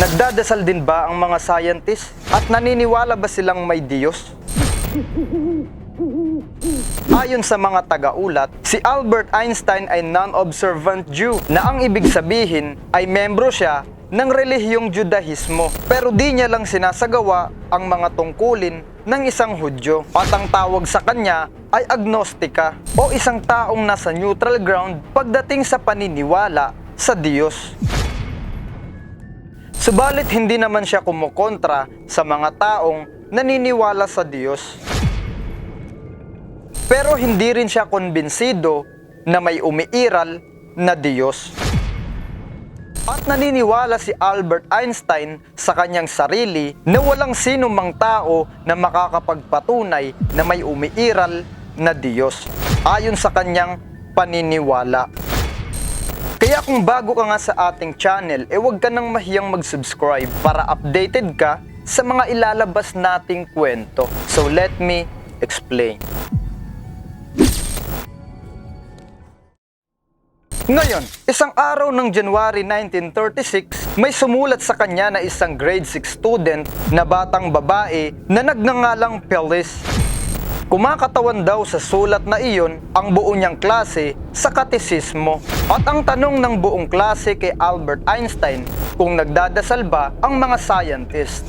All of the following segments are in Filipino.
Nagdadasal din ba ang mga scientist? At naniniwala ba silang may Diyos? Ayon sa mga tagaulat, si Albert Einstein ay non-observant Jew na ang ibig sabihin ay membro siya ng relihiyong Judahismo pero di niya lang sinasagawa ang mga tungkulin ng isang Hudyo at ang tawag sa kanya ay agnostika o isang taong nasa neutral ground pagdating sa paniniwala sa Diyos. Subalit hindi naman siya kumukontra sa mga taong naniniwala sa Diyos. Pero hindi rin siya konbinsido na may umiiral na Diyos. At naniniwala si Albert Einstein sa kanyang sarili na walang sino mang tao na makakapagpatunay na may umiiral na Diyos ayon sa kanyang paniniwala. Kaya kung bago ka nga sa ating channel, eh huwag ka nang mahiyang mag-subscribe para updated ka sa mga ilalabas nating kwento. So let me explain. Ngayon, isang araw ng January 1936, may sumulat sa kanya na isang grade 6 student na batang babae na nagngangalang Pelis. Kumakatawan daw sa sulat na iyon ang buo niyang klase sa katesismo. At ang tanong ng buong klase kay Albert Einstein kung nagdadasal ba ang mga scientist.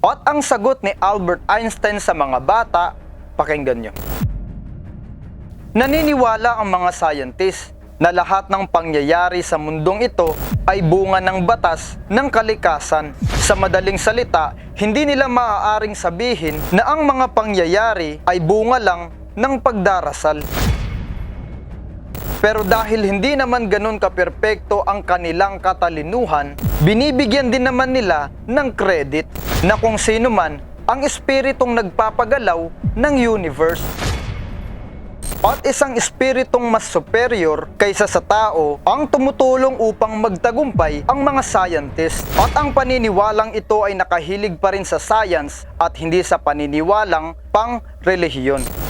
At ang sagot ni Albert Einstein sa mga bata, pakinggan nyo. Naniniwala ang mga scientist na lahat ng pangyayari sa mundong ito ay bunga ng batas ng kalikasan. Sa madaling salita, hindi nila maaaring sabihin na ang mga pangyayari ay bunga lang ng pagdarasal. Pero dahil hindi naman ganun kaperpekto ang kanilang katalinuhan, binibigyan din naman nila ng credit na kung sino man ang espiritong nagpapagalaw ng universe. At isang espiritong mas superior kaysa sa tao ang tumutulong upang magtagumpay ang mga scientist. At ang paniniwalang ito ay nakahilig pa rin sa science at hindi sa paniniwalang pang relihiyon.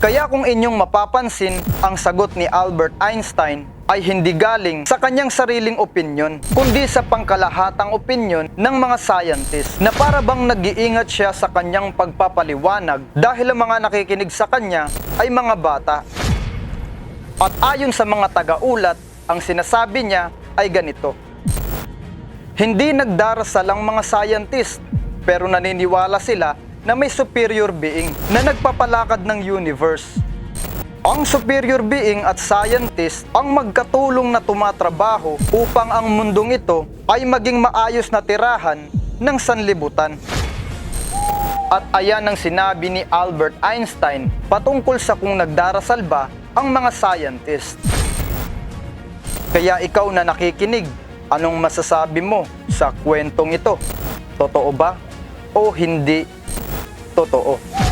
Kaya kung inyong mapapansin, ang sagot ni Albert Einstein ay hindi galing sa kanyang sariling opinyon, kundi sa pangkalahatang opinyon ng mga scientist na para bang nag-iingat siya sa kanyang pagpapaliwanag dahil ang mga nakikinig sa kanya ay mga bata. At ayon sa mga tagaulat, ang sinasabi niya ay ganito. Hindi nagdarasal ang mga scientist, pero naniniwala sila na may superior being na nagpapalakad ng universe. Ang superior being at scientist ang magkatulong na tumatrabaho upang ang mundong ito ay maging maayos na tirahan ng sanlibutan. At ayan ang sinabi ni Albert Einstein patungkol sa kung nagdarasal ba ang mga scientist. Kaya ikaw na nakikinig, anong masasabi mo sa kwentong ito? Totoo ba o hindi totoo?